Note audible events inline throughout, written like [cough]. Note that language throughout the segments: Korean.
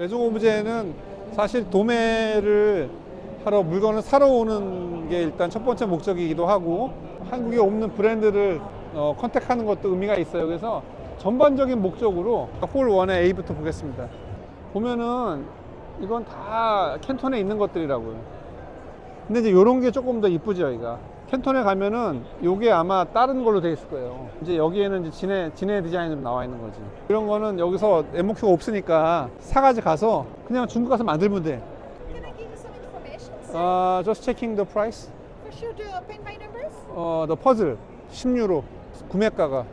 매종 오브제는 사실 도매를 하러 물건을 사러 오는 게 일단 첫 번째 목적이기도 하고 한국에 없는 브랜드를 어, 컨택하는 것도 의미가 있어요. 그래서 전반적인 목적으로 홀 1의 A부터 보겠습니다. 보면은 이건 다 캔톤에 있는 것들이라고요. 근데 이제 이런 게 조금 더 이쁘죠, 여기가. 캔톤에 가면은 요게 아마 다른 걸로 돼 있을 거예요. 이제 여기에는 이제 진해, 진해 디자인으로 나와 있는 거지. 이런 거는 여기서 MOQ가 없으니까 사가지 가서 그냥 중국 가서 만들면 돼. Can I give you some information? sir? 아, just checking the price. For sure, do uh, paint by numbers? 어, the puzzle 10유로 구매가가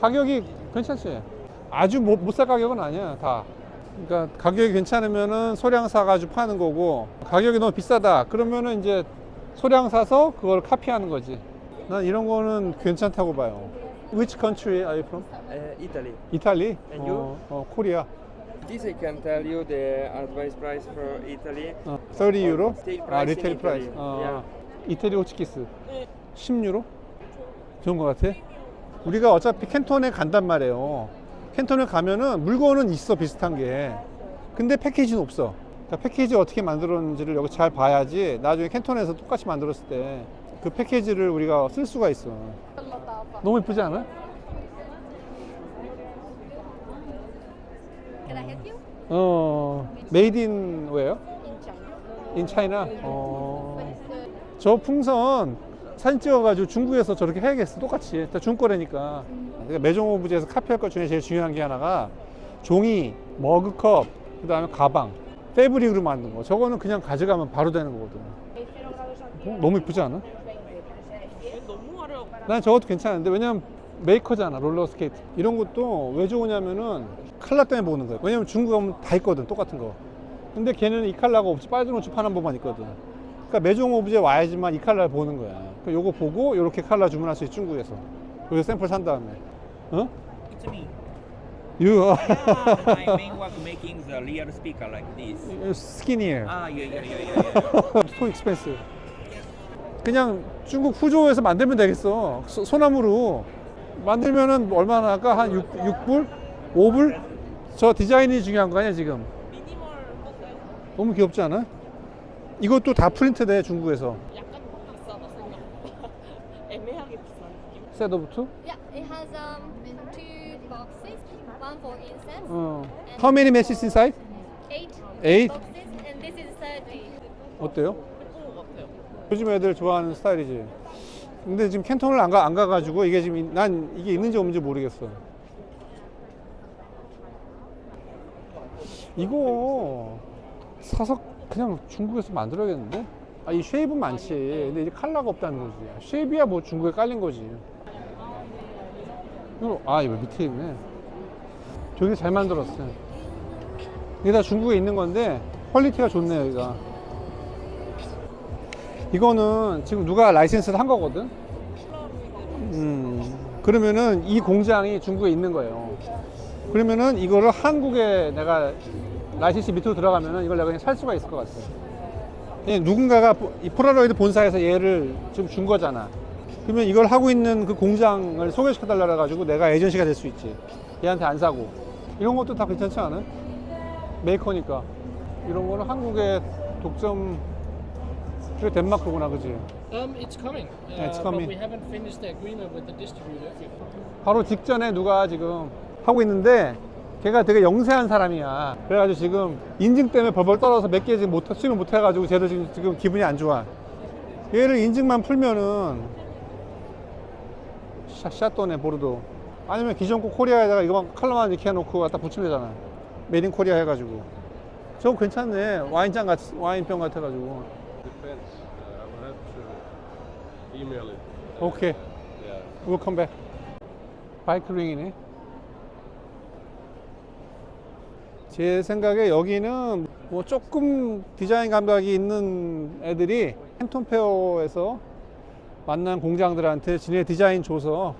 가격이 괜찮지. 아주 못살 가격은 아니야, 다. 그러니까 가격이 괜찮으면은 소량 사가지고 파는 거고 가격이 너무 비싸다 그러면은 이제 소량 사서 그걸 카피하는 거지. 난 이런 거는 괜찮다고 봐요. Which country are you from? Uh, Italy. 이탈리? And you? 어, 어, 코리아. This I can tell you the advice price for Italy. 어, 30 유로? Retail 아, price 리테일 프라이스. Italy. 어. 이태리 호치키스. 10유로? 좋은 것 같아. 우리가 어차피 캔톤에 간단 말이에요. 캔톤에 가면은 물건은 있어, 비슷한 게. 근데 패키지는 없어. 그러니까 패키지 어떻게 만들었는지를 여기 잘 봐야지 나중에 캔톤에서 똑같이 만들었을 때 그 패키지를 우리가 쓸 수가 있어. 너무 이쁘지 않아? 어, 메이드 인 왜요? In China. 인 차이나? 어. 저 풍선 사진 찍어가지고 중국에서 저렇게 해야겠어. 똑같이. 다 중국 거래니까. 그러니까 매종 오브제에서 카피할 것 중에 제일 중요한 게 하나가 종이, 머그컵, 그 다음에 가방, 패브릭으로 만든 거. 저거는 그냥 가져가면 바로 되는 거거든. 어? 너무 이쁘지 않아? 난 저것도 괜찮은데 왜냐면 메이커잖아 롤러 스케이트 이런 것도 왜 좋으냐면은 칼라 때문에 보는 거야 왜냐면 중국 가면 다 있거든 똑같은 거 근데 걔는 이 칼라가 없이 빨간 옷 파는 법만 있거든 그러니까 매종 오브제 와야지만 이 칼라를 보는 거야 그 요거 보고 요렇게 칼라 주문할 수 있어 중국에서 여기서 샘플 산 다음에 어? You Yeah, [laughs] my main work making the real speaker like this. 스키니에 Ah, yeah, yeah, yeah, yeah, [laughs] yeah. 소 익스펜스 그냥 중국 후조에서 만들면 되겠어 소, 소나무로 만들면은 얼마나 할까 한 6, 6불? 5불? 저 디자인이 중요한 거 아니야 지금 너무 귀엽지 않아? 이것도 다 프린트 돼 중국에서 약간 비싸다 생각보다 [laughs] 애매하게 비싼 느낌? 셋 오브 투? Yeah, it has um one for incense, 어. How many matches inside? eight, Eight? boxes, and this is thirty. 어때요? 요즘 애들 좋아하는 스타일이지 근데 지금 캔톤을 안, 가, 안 가가지고 이게 지금 이- 난 이게 있는지 없는지 모르겠어 이거 사서 그냥 중국에서 만들어야겠는데? 아, 이 쉐입은 많지. 근데 이제 칼라가 없다는 거지. 쉐입이야 뭐 중국에 깔린 거지. 이거, 아, 이거 밑에 있네. 되게 잘 만들었어. 이게 다 중국에 있는 건데, 퀄리티가 좋네, 여기가. 이거는 지금 누가 라이센스를 한 거거든? 음, 그러면은 이 공장이 중국에 있는 거예요. 그러면은 이거를 한국에 내가 라이센스 밑으로 들어가면은 이걸 내가 그냥 살 수가 있을 것 같아. 그냥 누군가가 보- 이 폴라로이드 본사에서 얘를 좀 준 거잖아. 그러면 이걸 하고 있는 그 공장을 소개시켜 달라 가지고 내가 에이전시가 될 수 있지. 얘한테 안 사고. 이런 것도 다 괜찮지 않아? 메이커니까. 이런 거는 한국의 독점 이거 덴마크구나, 그지? Um, it's coming. Uh, it's coming. But we haven't finished the agreement with the distributor. 바로 직전에 누가 지금 하고 있는데 걔가 되게 영세한 사람이야. 그래가지고 지금 인증 때문에 벌벌 떨어서 몇 개 지금 못 수입을 못 해가지고 쟤도 지금, 지금 기분이 안 좋아. 얘를 인증만 풀면은 샤, 샤또네 보르도 아니면 기존 거 코리아에다가 이거만 컬러만 이렇게 해놓고 갖다 붙이면 되잖아. 메인 코리아 해가지고 저거 괜찮네. 와인잔 같 와인병 같아가지고. Uh. 오케이. Yeah. We'll come back. 바이크 링이네. 제 생각에 여기는 뭐 조금 디자인 감각이 있는 애들이 팬톤 페어에서 만난 공장들한테 지네 디자인 줘서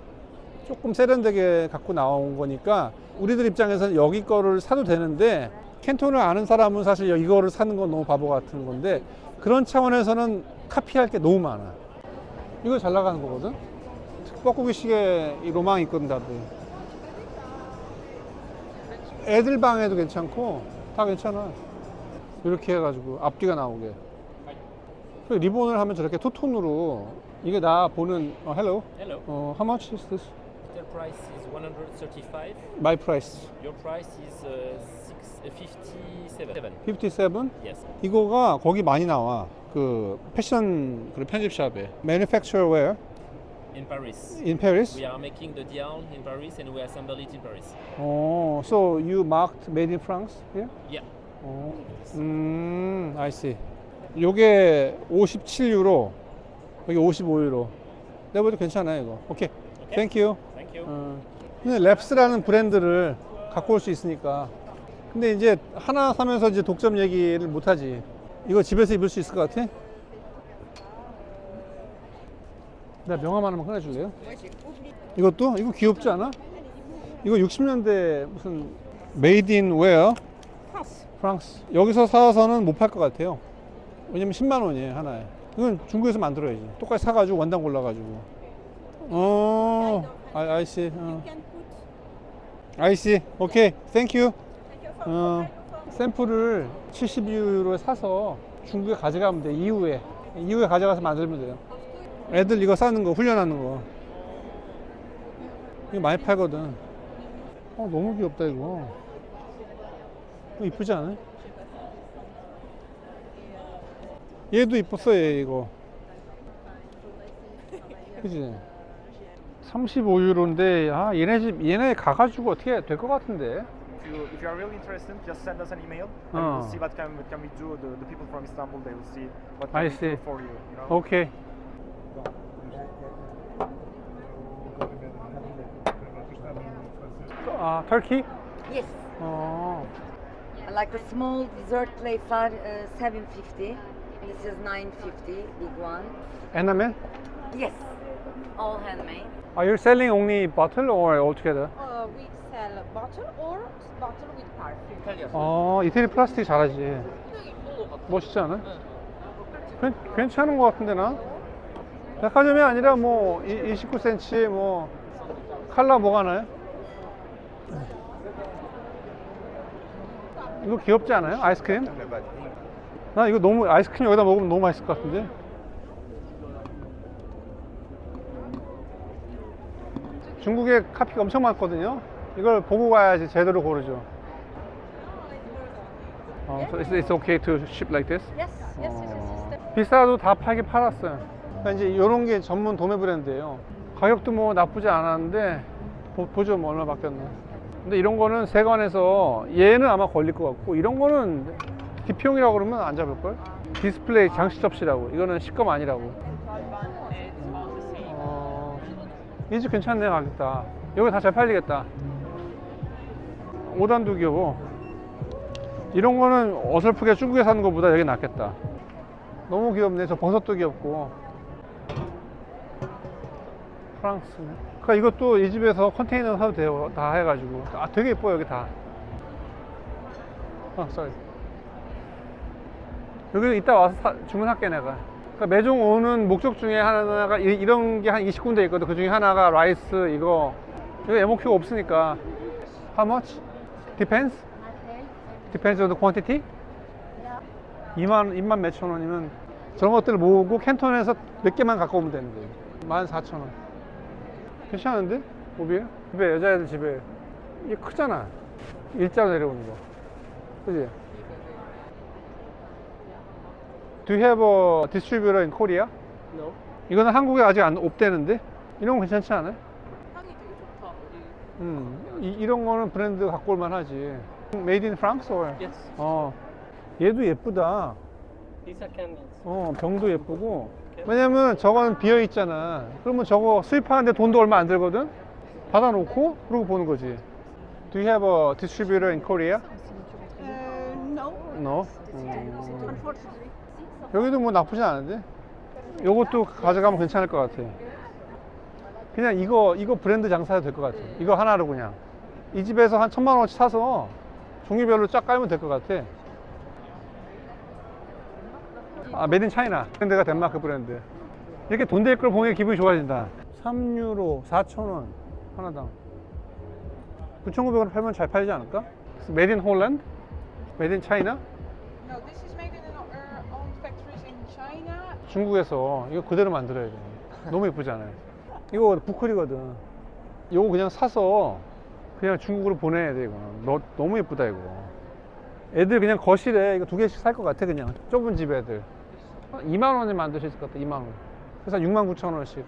조금 세련되게 갖고 나온 거니까 우리들 입장에서는 여기 거를 사도 되는데 캔톤을 아는 사람은 사실 이거를 사는 건 너무 바보 같은 건데 그런 차원에서는 카피할 게 너무 많아. 이거 잘 나가는 거거든? 뻐꾸기 시계 이 로망이 있거든 다들 애들 방에도 괜찮고 다 괜찮아. 이렇게 해가지고 앞뒤가 나오게. 그 리본을 하면 저렇게 투톤으로 이게 나 보는 어, hello. Hello. 어, how much is this? Their price is 135. My price. Your price is uh, six, uh, 57. 57? Yes. 이거가 거기 많이 나와. 그 패션 그 편집 샵에. Manufacture where? In Paris. In Paris? We are making the gown in Paris and we assemble it in Paris. 어, so you marked made in France here? Yeah. 어, 음, I see. 요게 57유로, 여기 55유로. 내가 봐도 괜찮아요, 이거. 오케이. You. Thank you. 어. 근데 랩스라는 브랜드를 갖고 올 수 있으니까. 근데 이제 하나 사면서 이제 독점 얘기를 못 하지. 이거 집에서 입을 수 있을 것 같아? 내가 명함 하나만 꺼내줄래요? 이것도? 이거 귀엽지 않아? 이거 60년대 무슨 메이드 인 웨어? 프랑스. 여기서 사서는 못 팔 것 같아요. 왜냐면 10만 원이에요, 하나에. 이건 중국에서 만들어야지. 똑같이 사가지고 원단 골라가지고. 어, I, I see. 어. I see. 오케이. Thank you. 어, 샘플을 72유로 사서 중국에 가져가면 돼. 이후에. 이후에 가져가서 만들면 돼요. 애들 이거 싸는 거, 훈련하는 거. 이거 많이 팔거든. 어, 너무 귀엽다, 이거. 이거 이쁘지 않아요? 얘도 이뻤어, 얘, 이거. [laughs] 그지? 35유로인데, 아, 얘네 집, 얘네 가가지고 어떻게 될 것 같은데? If you, if you are really interested, just send us an email and Oh. we'll see what can, what can we do. The, the people from Istanbul, they will see what I can we see. do for you. you know? 오케이. 아, 터키? Yes, 어, like a small dessert plate for uh, 750. This is 950, big one. 에나멜? Yes, all handmade. Are you selling only bottle or altogether? Uh, we sell bottle or bottle with perfume. 어, 이태리 플라스틱 잘하지. 멋있지 않아? 괜, 괜찮은 것 같은데 나? 백화점이 아니라 뭐 29cm 뭐 칼라 뭐가 나요? 이거 귀엽지 않아요? 아이스크림? 나 이거 너무 아이스크림 여기다 먹으면 너무 맛있을 것 같은데. 중국에 카피가 엄청 많거든요. 이걸 보고 가야지 제대로 고르죠. 어, so it's, it's okay to ship like this? Yes, yes, yes, yes. yes. 비싸도 다 팔긴 팔았어요. 그러니까 이제 이런 게 전문 도매 브랜드예요. 가격도 뭐 나쁘지 않았는데 보, 죠 뭐 얼마 바뀌었나. 근데 이런 거는 세관에서 얘는 아마 걸릴 것 같고 이런 거는 디평이라고 그러면 안 잡을걸? 디스플레이 장식 접시라고. 이거는 식검 아니라고. 이 집 괜찮네 가격 다. 여기 다 잘 팔리겠다. 5단도 귀여워. 이런 거는 어설프게 중국에 사는 것보다 여기 낫겠다. 너무 귀엽네. 저 버섯도 귀엽고. 프랑스네. 그러니까 이것도 이 집에서 컨테이너 사도 돼요. 다 해가지고. 아, 되게 예뻐요, 여기 다. 아, sorry. 여기 이따 와서 사- 주문할게, 내가. 그러니까 매종 오는 목적 중에 하나가 이, 런 게 한 20군데 있거든. 그 중에 하나가 라이스, 이거. 이거 MOQ가 없으니까. How much? Depends? Depends on the quantity? 2만, 2만 몇천 원이면 저런 것들을 모으고 캔톤에서 몇 개만 갖고 오면 되는 거예요. 14,000원. 괜찮은데? 오비에? 집에, 여자애들 집에. 이게 크잖아. 일자로 내려오는 거. 그지? Do you have a distributor in Korea? No. 이거는 한국에 아직 안 없대는데? 이런 거 괜찮지 않아요? 향이 되게 좋다. 이 음, 이, 이런 거는 브랜드 갖고 올만 하지. Made in France or? Yes. 어, 얘도 예쁘다. These are candles. 어, 병도 예쁘고. 왜냐면 저거는 비어 있잖아. 그러면 저거 수입하는데 돈도 얼마 안 들거든? 받아놓고, 그러고 보는 거지. Do you have a distributor in Korea? Uh, no. No. 음, Unfortunately. 여기도 뭐 나쁘지 않은데? 요것도 가져가면 괜찮을 것 같아. 그냥 이거, 이거 브랜드 장사해도 될 것 같아. 이거 하나로 그냥. 이 집에서 한 천만 원어치 사서 종류별로 쫙 깔면 될 것 같아. 아, 메딘 차이나. 브랜드가 덴마크 브랜드. 이렇게 돈 될 걸 보면 기분이 좋아진다. 3유로 4,000원 하나당. 9,900원 팔면 잘 팔지 않을까? 메딘? 메이드 인 차이나? 중국에서 이거 그대로 만들어야 돼. 너무 예쁘잖아요. 이거 부클이거든. 이거 그냥 사서 그냥 중국으로 보내야 돼, 이거. 너, 너무 예쁘다, 이거. 애들 그냥 거실에 이거 두 개씩 살 것 같아, 그냥. 좁은 집 애들. 2만 원에 만들 수 있을 것 같아, 2만 원. 그래서 한 6만 9천 원씩.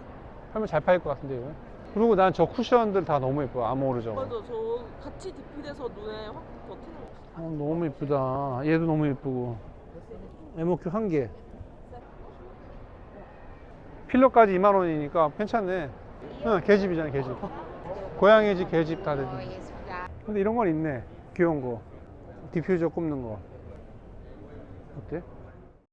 하면 잘 팔릴 것 같은데, 이거. 그리고 난 저 쿠션들 다 너무 예뻐, 아모르 저거. 맞아 저 같이 디필해서 눈에 확 버티는 거 어, 너무 예쁘다. 얘도 너무 예쁘고. 에모큐 한 개. 필러까지 2만 원이니까 괜찮네. 응, 개집이잖아, 개집. 고양이 집, 개집 다 되지. 근데 이런 건 있네. 귀여운 거. 디퓨저 꼽는 거. 어때?